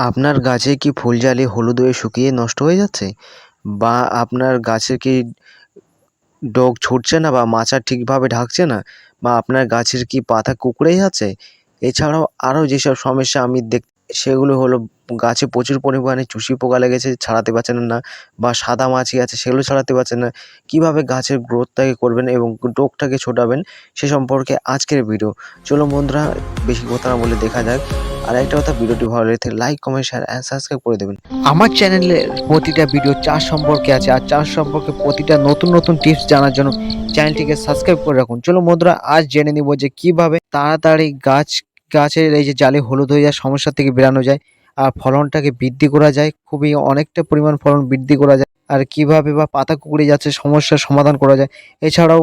আপনার গাছে কি ফুল ফুলজালি হলুদ হয়ে শুকিয়ে নষ্ট হয়ে যাচ্ছে? বা আপনার গাছে কি ডগ ছুটছে না বা মাচা ঠিকভাবে ঢাকছে না? বা আপনার গাছের কি পাতা কুঁকড়ে যাচ্ছে এছাড়াও আরও যেসব সমস্যা আমি দেখ সেগুলো হলো গাছে প্রচুর পরিমাণে চুষি পোকা লেগেছে, ছাড়াতে পারছেন না বা সাদা মাছি আছে সেগুলো ছাড়াতে পারছেন না। কীভাবে গাছের গ্রোথটাকে করবেন এবং ডোগটাকে ছোটাবেন সে সম্পর্কে আজকের ভিডিও। চলো বন্ধুরা, বেশি কথা না বলে দেখা যাক। আর একটা কথা, ভিডিওটি ভালো লেগে like comment share and subscribe করে দেবেন। আমার চ্যানেলে প্রতিটা ভিডিও চাষ সম্পর্কে আছে। আর চাষ সম্পর্কে প্রতিটা নতুন নতুন টিপস জানার জন্য চ্যানেলটিকে সাবস্ক্রাইব করে রাখুন। চলো বন্ধুরা, আজ জেনে নিব যে কীভাবে তাড়াতাড়ি গাছ গাছের এই যে জালে হলুদ হয়ে যাওয়ার সমস্যা থেকে বেরানো যায় আর ফলনটাকে বৃদ্ধি করা যায়, খুবই অনেকটা পরিমাণ ফলন বৃদ্ধি করা যায় আর কীভাবে বা পাতা কুকড়ে যাচ্ছে, সমস্যার সমাধান করা যায়। এছাড়াও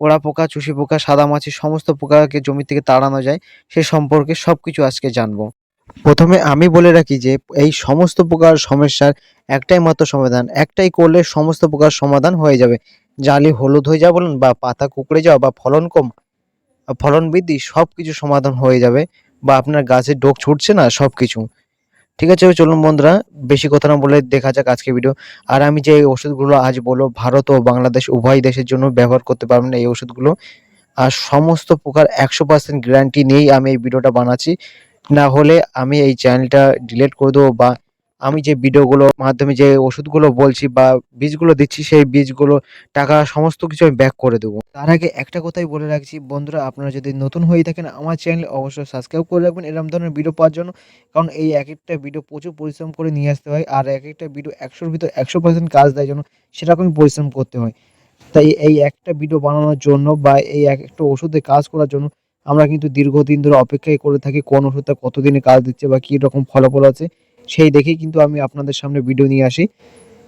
ওড়া পোকা, চুষি পোকা, সাদা মাছি, সমস্ত পোকাকে জমি থেকে তাড়ানো যায়, সে সম্পর্কে সব কিছু আজকে জানব। প্রথমে আমি বলে রাখি যে, এই সমস্ত প্রকার সমস্যার একটাই মাত্র সমাধান, একটাই করলে সমস্ত প্রকার সমাধান হয়ে যাবে। জালি হলুদ হয়ে যাওয়া বলুন বা পাতা কুকড়ে যাওয়া বা ফলন কম ফলন বৃদ্ধি সব কিছু সমাধান হয়ে যাবে বা আপনার গাছের ডোক ছুটছে না সব কিছু ঠিক আছে চলুন বন্ধুরা, বেশি কথা না বলে দেখা যাক আজকে ভিডিও আর আমি যে ওষুধগুলো আজ বলো, ভারত ও বাংলাদেশ উভয় দেশের জন্য ব্যবহার করতে পারবেন এই ওষুধগুলো। আর সমস্ত প্রকার একশো পার্সেন্ট গ্যারান্টি নিয়েই আমি এই ভিডিওটা বানাচ্ছি। না হলে আমি এই চ্যানেলটা ডিলিট করে দেবো বা আমি যে ভিডিওগুলো মাধ্যমে যে ওষুধগুলো বলছি বা বীজগুলো দিচ্ছি, সেই বীজগুলো, টাকা, সমস্ত কিছু আমি ব্যাক করে দেবো। তার আগে একটা কথাই বলে রাখছি। বন্ধুরা, আপনারা যদি নতুন হয়ে থাকেন, আমার চ্যানেল অবশ্যই সাবস্ক্রাইব করে রাখবেন। এরকম ধরনের ভিডিও পাওয়ার জন্য, কারণ এই এক একটা ভিডিও প্রচুর পরিশ্রম করে নিয়ে আসতে হয় আর এক একটা ভিডিও একশোর ভিতর একশো পার্সেন্ট কাজ দেয় জন্য সেরকমই পরিশ্রম করতে হয়। তাই এই একটা ভিডিও বানানোর জন্য বা এই এক একটা ওষুধে কাজ করার জন্য আমরা কিন্তু দীর্ঘদিন ধরে অপেক্ষাই করে থাকি, কোন ওষুধটা কতদিনে কাজ দিচ্ছে বা কী রকম ফলাফল আছে। সেই দেখেই কিন্তু আমি আপনাদের সামনে ভিডিও নিয়ে আসি।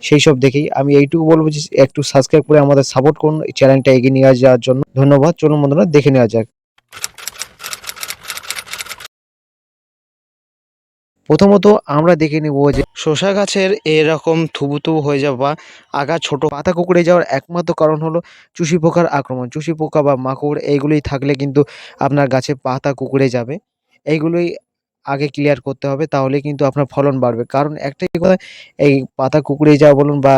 সেই সব দেখেই আমি এইটুকু বলব যে একটু সাবস্ক্রাইব করে আমাদের সাপোর্ট করুন চ্যানেলটা এগিয়ে নিয়ে যাওয়ার জন্য। ধন্যবাদ, চলুন বন্ধুরা, দেখে নেওয়া যাক। প্রথমত আমরা দেখে নেব যে শসা গাছের এরকম থুবু থুবু হয়ে যাওয়া বা আগা ছোট পাতা কুকড়ে যাওয়ার একমাত্র কারণ হলো চুষি পোকার আক্রমণ। চুষি পোকা বা মাকড়, এইগুলোই থাকলে কিন্তু আপনার গাছে পাতা কুকড়ে যাবে। এইগুলোই আগে ক্লিয়ার করতে হবে তাহলে কিন্তু আপনার ফলন বাড়বে। কারণ একটাই কথা এই পাতা কুকড়ে যাওয়া বলুন বা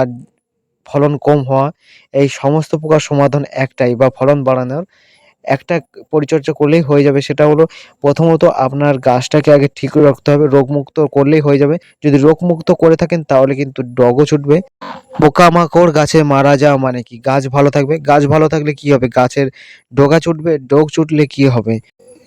ফলন কম হওয়া, এই সমস্ত প্রকার সমাধান একটাই বা ফলন বাড়ানোর একটা পরিচর্যা করলেই হয়ে যাবে। সেটা হলো প্রথমত আপনার গাছটাকে আগে ঠিক রাখতে হবে, রোগমুক্ত করলেই হয়ে যাবে। যদি রোগমুক্ত করে থাকেন তাহলে কিন্তু ডগও ছুটবে। পোকামাকড় গাছে মারা যাওয়া মানে কি? গাছ ভালো থাকবে। গাছ ভালো থাকলে কি হবে? গাছের ডগা ছুটবে, ডোগ ছুটলে কি হবে?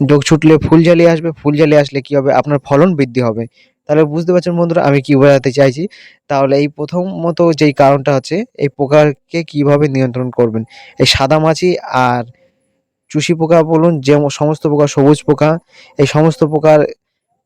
ডোগ ছুটলে ফুল জ্বালিয়ে আসবে, ফুল জ্বালিয়ে আসলে কি হবে? আপনার ফলন বৃদ্ধি হবে। তাহলে বুঝতে পারছেন বন্ধুরা, আমি কি বোঝাতে চাইছি? তাহলে এই প্রথম মতো যেই কারণটা হচ্ছে, এই পোকাকে কীভাবে নিয়ন্ত্রণ করবেন? এই সাদা মাছি আর চুষি পোকা বলুন, যে সমস্ত পোকা সবুজ পোকা, এই সমস্ত পোকার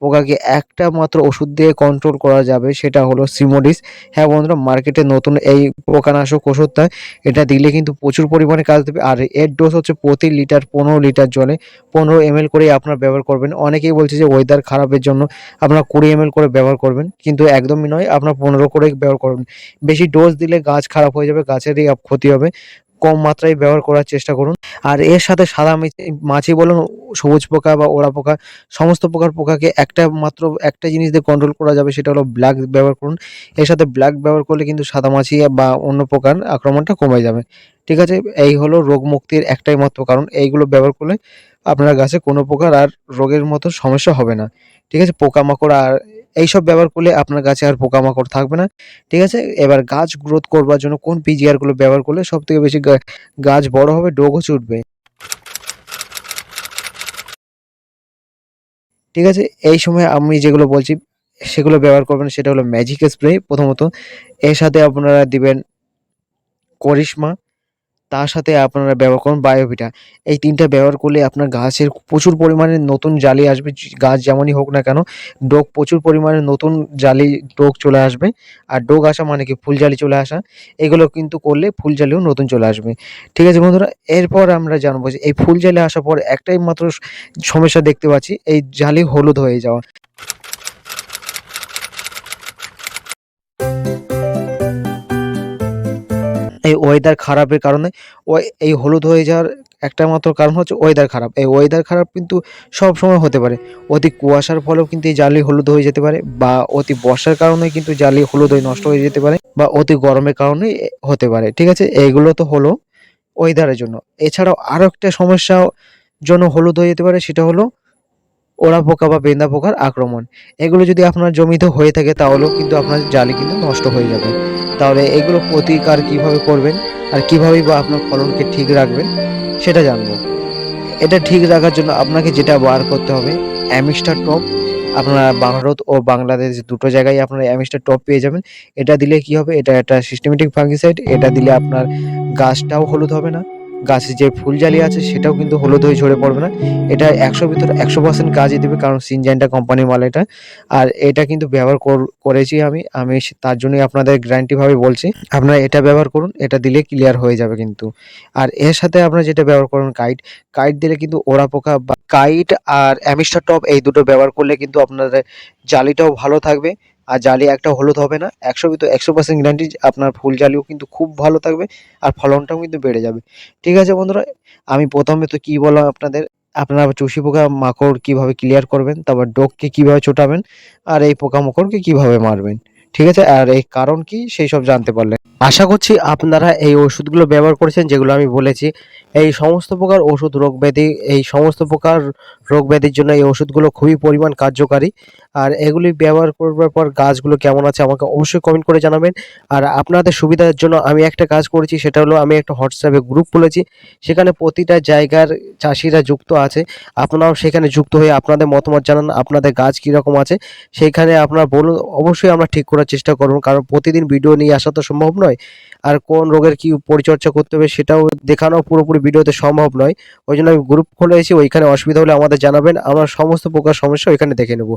পোকাকে একটা মাত্র ওষুধ দিয়ে কন্ট্রোল করা যাবে, সেটা হলো সিমোডিস হ্যাঁ বন্ধুরা মার্কেটে নতুন এই পোকানাশক ওষুধটা, এটা দিলে কিন্তু প্রচুর পরিমাণে কাজ দেবে। আর এর ডোজ হচ্ছে প্রতি লিটার পনেরো লিটার জলে। পনেরো এম করেই আপনার ব্যবহার করবেন। অনেকেই বলছে যে ওয়েদার খারাপের জন্য আপনার কুড়ি এম করে ব্যবহার করবেন, কিন্তু একদমই নয়, আপনার পনেরো করেই ব্যবহার করবেন। বেশি ডোজ দিলে গাছ খারাপ হয়ে যাবে, গাছেরই ক্ষতি হবে। কম মাত্রায় ব্যবহার করার চেষ্টা করুন। আর এর সাথে সাদা মাছি বলুন, সবুজ পোকা বা ওড়া পোকা, সমস্ত প্রকার পোকাকে একটা মাত্র একটা জিনিস দিয়ে কন্ট্রোল করা যাবে, সেটা হলো ব্ল্যাক ব্যবহার করুন। এর সাথে ব্ল্যাক ব্যবহার করলে কিন্তু সাদা মাছি বা অন্য পোকার আক্রমণটা কমে যাবে। ঠিক আছে? এই হলো রোগ মুক্তির একটাই মাত্র কারণ। এইগুলো ব্যবহার করলে আপনার গাছে কোনো প্রকার আর রোগের মতো সমস্যা হবে না। ঠিক আছে? পোকামাকড় আর এইসব ব্যবহার করলে আপনার গাছে আর পোকামাকড় থাকবে না। ঠিক আছে? এবার গাছ গ্রোথ করবার জন্য কোন পিজিআরগুলো ব্যবহার করলে সব থেকে বেশি গাছ বড় হবে ডোগও ছুটবে ঠিক আছে? এই সময় আমি যেগুলো বলছি, সেগুলো ব্যবহার করবেন, সেটা হলো ম্যাজিক স্প্রে প্রথমত। এর সাথে আপনারা দিবেন করিশ্মা। তার সাথে আপনারা ব্যবহার করুন বায়োভিটা। এই তিনটা ব্যবহার করলে আপনার গাছের প্রচুর পরিমাণে নতুন জালি আসবে গাছ যেমনই হোক না কেন ডোগ প্রচুর পরিমাণে নতুন জালি ডোগ চলে আসবে। আর ডোগ আসা মানে কি? ফুল জালি চলে আসা। এগুলো কিন্তু করলে ফুল জালিও নতুন চলে আসবে। ঠিক আছে বন্ধুরা, এরপর আমরা জানব যে এই ফুল জালি আসার পর একটাই মাত্র সমস্যা দেখতে পাচ্ছি, এই জালি হলুদ হয়ে যাওয়া। এই ওয়েদার খারাপের কারণে ওই, এই হলুদ হয়ে যাওয়ার একটা মাত্র কারণ হচ্ছে ওয়েদার খারাপ। এই ওয়েদার খারাপ কিন্তু সব সময় হতে পারে। অতি কুয়াশার ফলেও কিন্তু এই জালি হলুদ হয়ে যেতে পারে বা অতি বর্ষার কারণে কিন্তু জালি হলুদ হয়ে নষ্ট হয়ে যেতে পারে বা অতি গরমের কারণে হতে পারে। ঠিক আছে? এইগুলো তো হলো ওয়েদারের জন্য। এছাড়াও আরও একটা সমস্যা জন্য হলুদ হয়ে যেতে পারে সেটা হলো ওড়া পোকা বা বেন্দা পোকার আক্রমণ। এগুলো যদি আপনার জমিতে হয়ে থাকে তাহলেও কিন্তু আপনার জালি কিন্তু নষ্ট হয়ে যাবে। তাহলে এগুলো প্রতিকার কীভাবে করবেন আর কীভাবে বা আপনার ফলনকে ঠিক রাখবেন সেটা জানব। এটা ঠিক রাখার জন্য আপনাকে যেটা বার করতে হবে, অ্যামিস্টার টপ। আপনারা ভারত ও বাংলাদেশ দুটো জায়গায় আপনারা অ্যামিস্টার টপ পেয়ে যাবেন। এটা দিলে কি হবে? এটা একটা সিস্টেমেটিক ফাঙ্গিসাইড এটা দিলে আপনার গাছটাও হলুদ হবে না। গাছে যে ফুল জালি আছে সেটাও কিন্তু হলুদ হয়ে ঝরে পড়বে না। এটা একশো ভিতরে একশো পার্সেন্ট কাজই দেবে, কারণ সিনজেন্টা কোম্পানির মাল এটা। আর এটা কিন্তু ব্যবহার কর- করেছি আমি। আমি তার জন্যই আপনাদের গ্যারান্টিভাবে বলছি। আপনারা এটা ব্যবহার করুন, এটা দিলে ক্লিয়ার হয়ে যাবে কিন্তু। আর এর সাথে আপনারা যেটা ব্যবহার করুন কাইট কাইট দিলে কিন্তু ওড়া পোকা বা কাইট আর অ্যামিস্টার টপ এই দুটো ব্যবহার করলে কিন্তু আপনাদের জালিটাও ভালো থাকবে। আর জালি একটা হলুদ হবে না, একশো ভিতর একশো পার্সেন্ট গ্যারান্টি আপনার ফুল জালিও কিন্তু খুব ভালো থাকবে আর ফলনটাও কিন্তু বেড়ে যাবে। ঠিক আছে বন্ধুরা, আমি প্রথমে তো কী বললাম আপনাদের, আপনারা চুষি পোকা মাকড় কীভাবে ক্লিয়ার করবেন, তারপর ডোককে কীভাবে ছোটাবেন, আর এই পোকামাকড়কে কীভাবে মারবেন, ঠিক আছে? আর এই কারণ কি, সেই সব জানতে পারলেন আশা করছি আপনারা এই ওষুধগুলো ব্যবহার করেছেন, যেগুলো আমি বলেছি এই সমস্ত প্রকার ওষুধ রোগ ব্যাধি, এই সমস্ত প্রকার রোগ ব্যাধির জন্য এই ওষুধগুলো খুবই পরিমাণ কার্যকারী। আর এগুলি ব্যবহার করবার পর গাছগুলো কেমন আছে আমাকে অবশ্যই কমেন্ট করে জানাবেন। আর আপনাদের সুবিধার জন্য আমি একটা কাজ করেছি, সেটা হলো আমি একটা হোয়াটসঅ্যাপে গ্রুপ খুলেছি। সেখানে প্রতিটা জায়গার চাষিরা যুক্ত আছে। আপনারাও সেখানে যুক্ত হয়ে আপনাদের মতামত জানান, আপনাদের গাছ কীরকম আছে। সেইখানে আপনারা বলুন, অবশ্যই আমরা ঠিক করার চেষ্টা করুন, কারণ প্রতিদিন ভিডিও নিয়ে আসা তো সম্ভব নয়। আর কোন রোগের কি পরিচর্যা করতে হবে সেটাও দেখানো পুরোপুরি ভিডিওতে সম্ভব নয়। ওই জন্য আমি গ্রুপ খুলেছি ওইখানে অসুবিধা হলে আমাদের জানাবেন। আমরা সমস্ত প্রকার সমস্যা ওইখানে দেখে নেব।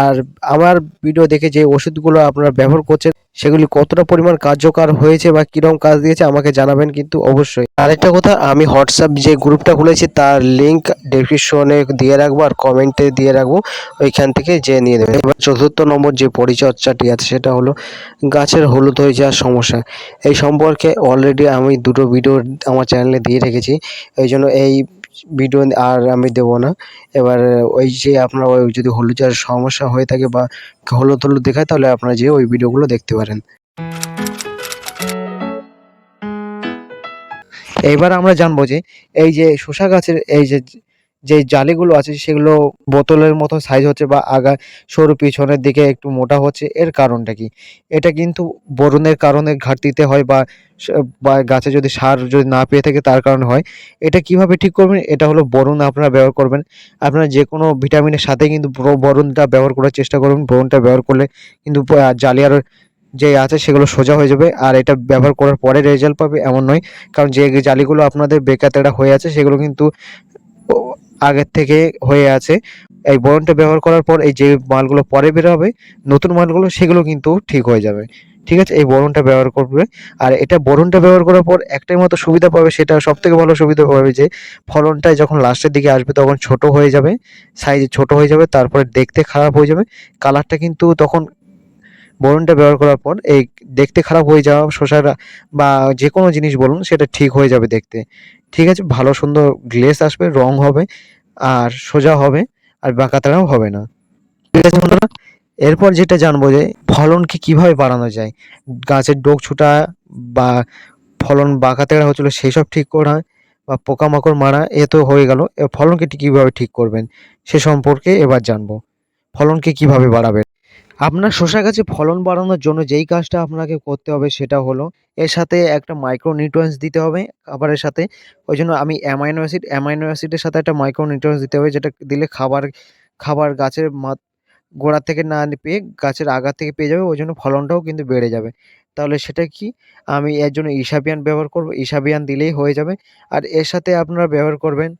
আর আমার ভিডিও দেখে যে ওষুধগুলো আপনারা ব্যবহার করছেন সেগুলি কতটা পরিমাণ কার্যকর হয়েছে বা কীরকম কাজ দিয়েছে আমাকে জানাবেন কিন্তু অবশ্যই। আরেকটা কথা, আমি হোয়াটসঅ্যাপ যে গ্রুপটা খুলেছি তার লিংক ডেসক্রিপশনে দিয়ে রাখব আর কমেন্টে দিয়ে রাখব। ওইখান থেকে যে নিয়ে নেবেন। এবার চতুর্থ নম্বর যে পরিচর্যাটি আছে সেটা হলো গাছের হলুদ হয়ে যাওয়ার সমস্যা। এই সম্পর্কে অলরেডি আমি দুটো ভিডিও আমার চ্যানেলে দিয়ে রেখেছি। এই জন্য এই ভিডিও আর আমি দেবো না। এবার ওই যে আপনার ওই যদি হলুদ যার সমস্যা হয়ে থাকে বা হলুদ হলুদ দেখায়, তাহলে আপনারা যে ওই ভিডিওগুলো দেখতে পারেন। এবার আমরা জানব যে, এই যে শসা গাছের, এই যে যে জালিগুলো আছে সেগুলো বোতলের মতো সাইজ হচ্ছে বা আগা সরু পিছনের দিকে একটু মোটা হচ্ছে, এর কারণটা কি? এটা কিন্তু বোরনের কারণে ঘাটতিতে হয় বা গাছে যদি সার যদি না পেয়ে থাকে তার কারণে হয়। এটা কীভাবে ঠিক করবেন? এটা হলো বোরন আপনারা ব্যবহার করবেন। আপনারা যে কোনো ভিটামিনের সাথে কিন্তু ব্রো- বোরনটা ব্যবহার করার চেষ্টা করবেন বোরনটা ব্যবহার করলে কিন্তু প- জালি আর যে আছে সেগুলো সোজা হয়ে যাবে আর এটা ব্যবহার করার পরে রেজাল্ট পাবে এমন নয়। কারণ যে জালিগুলো আপনাদের বেকাতেরা হয়ে আছে সেগুলো কিন্তু আগের থেকে হয়ে আছে। এই বোরনটা ব্যবহার করার পর এই যে মালগুলো পরে বের হবে, নতুন মালগুলো, সেগুলো কিন্তু ঠিক হয়ে যাবে। ঠিক আছে? এই বোরনটা ব্যবহার করবে। আর এটা বোরনটা ব্যবহার করার পর একটাই মতো সুবিধা পাবে, সেটা সব থেকে ভালো সুবিধা পাবে যে, ফলনটা যখন লাস্টের দিকে আসবে তখন ছোট হয়ে যাবে সাইজে ছোট হয়ে যাবে, তারপরে দেখতে খারাপ হয়ে যাবে। কালারটা কিন্তু তখন বরণটা ব্যবহার করার পর এই দেখতে খারাপ হয়ে যাওয়া, শসার বা যে কোনো জিনিস বলুন, সেটা ঠিক হয়ে যাবে দেখতে। ঠিক আছে, ভালো সুন্দর গ্লেস আসবে, রং হবে, আর সোজা হবে, আর বাঁকাতারাও হবে না। ঠিক আছে বন্ধুরা? এরপর যেটা জানব যে ফলনকে কীভাবে বাড়ানো যায়? গাছের ডোক ছুটা বা ফলন বাঁকাতেড়া হচ্ছিল সেই সব ঠিক করা, বা পোকামাকড় মারা, এ তো হয়ে গেল। ফলনকে কীভাবে ঠিক করবেন, সে সম্পর্কে এবার জানব। ফলনকে কীভাবে বাড়াবেন? আপনার শসা গাছে ফলন বাড়ানোর জন্য যেই কাজটা আপনাকে করতে হবে সেটা হলো এর সাথে একটা মাইক্রো নিউট্রিয়েন্টস দিতে হবে, খাবারের সাথে। ওই জন্য আমি অ্যামাইনো অ্যাসিড অ্যামাইনো অ্যাসিডের সাথে একটা মাইক্রো নিউট্রিয়েন্টস দিতে হবে, যেটা দিলে খাবার খাবার গাছের গোড়া থেকে না পেয়ে গাছের আগা থেকে পেয়ে যাবে, ওই জন্য ফলনটাও কিন্তু বেড়ে যাবে। তাহলে সেটা কি? আমি এর জন্য ইসাবিয়ান ব্যবহার করব, ইসাবিয়ান দিলেই হয়ে যাবে। আর এর সাথে আপনারা ব্যবহার করবেন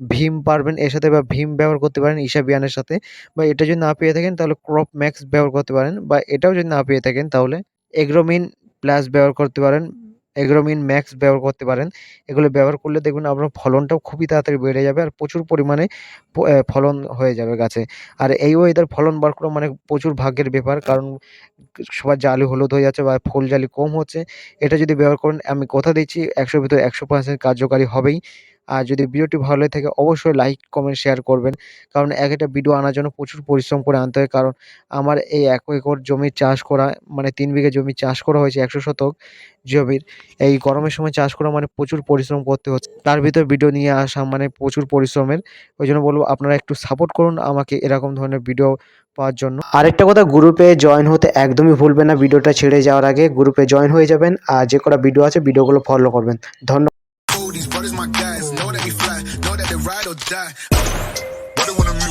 ভীম পারবেন, এর সাথে বা ভীম ব্যবহার করতে পারেন ইসাবিয়ানের সাথে। বা এটা যদি না পেয়ে থাকেন তাহলে ক্রপ ম্যাক্স ব্যবহার করতে পারেন। বা এটাও যদি না পেয়ে থাকেন তাহলে এগ্রোমিন প্লাস ব্যবহার করতে পারেন। এগ্রোমিন ম্যাক্স ব্যবহার করতে পারেন। এগুলো ব্যবহার করলে দেখবেন আপনার ফলনটাও খুবই তাড়াতাড়ি বেড়ে যাবে আর প্রচুর পরিমাণে ফলন হয়ে যাবে গাছে। আর এই ওয়েদার ফলন বার করা মানে প্রচুর ভাগ্যের ব্যাপার। কারণ সবার জালি হলুদ হয়ে যাচ্ছে বা ফুল জালি কম হচ্ছে। এটা যদি ব্যবহার করেন, আমি কথা দিচ্ছি, একশোর ভিতরে একশো পার্সেন্ট কার্যকারী হবেই। আর যদি ভিডিওটি ভালো লেগে থাকে, অবশ্যই লাইক কমেন্ট শেয়ার করবেন। কারণ এক একটা ভিডিও আনার জন্য প্রচুর পরিশ্রম করে আনতে হয়। কারণ আমার এই এক একর জমি চাষ করা মানে তিন বিঘা জমি চাষ করা হয়েছে একশো শতক জমির। এই গরমের সময় চাষ করা মানে প্রচুর পরিশ্রম করতে হচ্ছে। তার ভিতর ভিডিও নিয়ে আসা মানে প্রচুর পরিশ্রমের। ওই জন্য বলব আপনারা একটু সাপোর্ট করুন আমাকে এরকম ধরনের ভিডিও পাওয়ার জন্য। আরেকটা কথা গ্রুপে জয়েন হতে একদমই ভুলবেন না। ভিডিওটা ছেড়ে যাওয়ার আগে গ্রুপে জয়েন হয়ে যাবেন। আর যে কটা ভিডিও আছে ভিডিওগুলো ফলো করবেন। ধন্যবাদ। What do you want to